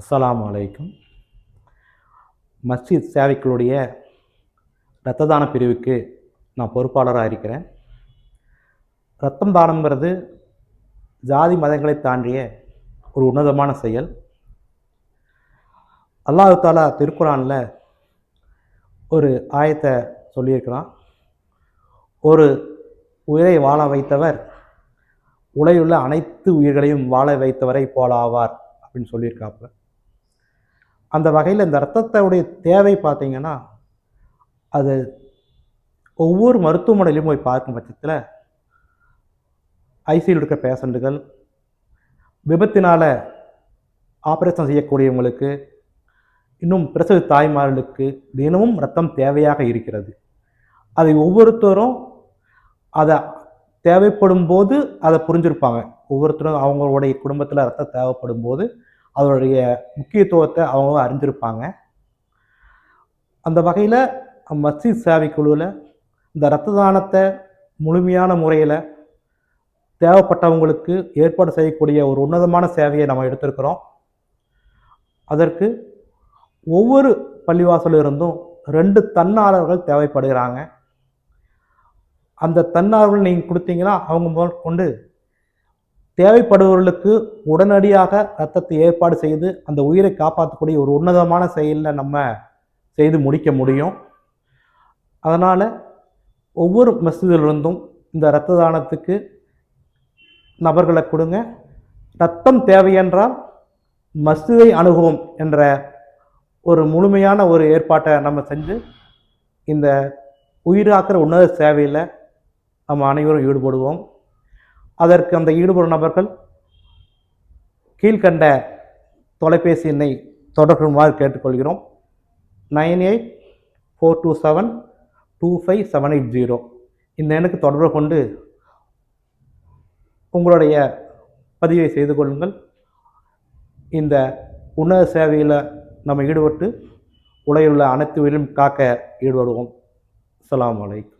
அஸ்லாம் வலைக்கும் மஸ்ஜித் சேவைக்களுடைய இரத்த தான பிரிவுக்கு நான் பொறுப்பாளராக இருக்கிறேன். ரத்தம் தானம்ங்கிறது ஜாதி மதங்களை தாண்டிய ஒரு உன்னதமான செயல். அல்லாஹு தாலா திருக்குறானில் ஒரு ஆயத்தை சொல்லியிருக்கிறான். ஒரு உயிரை வாழ வைத்தவர் உலகிலுள்ள அனைத்து உயிர்களையும் வாழ வைத்தவரை போலாவார் அப்படின்னு சொல்லியிருக்காப்புல. அந்த வகையில் இந்த ரத்தத்தோடைய தேவை பார்த்திங்கன்னா அது ஒவ்வொரு மருத்துவமனையிலையும் போய் பார்க்கும் பட்சத்தில் ஐசியில் இருக்க பேஷண்ட்டுகள் விபத்தினால் ஆப்ரேஷன் செய்யக்கூடியவங்களுக்கு இன்னும் பிரசவ தாய்மார்களுக்கு தினமும் ரத்தம் தேவையாக இருக்கிறது. அதை ஒவ்வொருத்தரும் அதை தேவைப்படும் போது அதை புரிஞ்சிருப்பாங்க. ஒவ்வொருத்தரும் அவங்களுடைய குடும்பத்தில் ரத்தம் தேவைப்படும் போது அதனுடைய முக்கியத்துவத்தை அவங்க அறிஞ்சிருப்பாங்க அந்த வகையில் மஸ்ஜித் சேவை குழுவில் இந்த இரத்த தானத்தை முழுமையான முறையில் தேவைப்பட்டவங்களுக்கு ஏற்பாடு செய்யக்கூடிய ஒரு உன்னதமான சேவையை நம்ம எடுத்திருக்கிறோம். அதற்கு ஒவ்வொரு பள்ளிவாசலிருந்தும் ரெண்டு தன்னாளர்கள் தேவைப்படுகிறாங்க. அந்த தன்னார்வல் நீங்கள் கொடுத்தீங்கன்னா அவங்க முதல் கொண்டு தேவைப்படுபவர்களுக்கு உடனடியாக ரத்தத்தை ஏற்பாடு செய்து அந்த உயிரை காப்பாற்றக்கூடிய ஒரு உன்னதமான செயலில் நம்ம செய்து முடிக்க முடியும். அதனால் ஒவ்வொரு மசிதிலிருந்தும் இந்த இரத்த தானத்துக்கு நபர்களை கொடுங்க. ரத்தம் தேவையென்றால் மஸ்ஜிதை அணுகுவோம் என்ற ஒரு முழுமையான ஒரு ஏற்பாட்டை நம்ம செஞ்சு இந்த உயிராக்கிற உன்னத சேவையில் நம்ம அனைவரும் ஈடுபடுவோம். அதற்கு அந்த ஈடுபடும் நபர்கள் கீழ்கண்ட தொலைபேசி எண்ணை தொடர்புமாறு கேட்டுக்கொள்கிறோம். Nine eight four two seven two five seven eight zero. இந்த எண்ணுக்கு தொடர்பு கொண்டு உங்களுடைய பதிவை செய்து கொள்ளுங்கள். இந்த உன்னத சேவையில் நம்ம ஈடுபட்டு உலகில் உள்ள அனைத்து உயிரும் காக்க ஈடுபடுவோம். அஸ்ஸலாமு அலைக்கும்.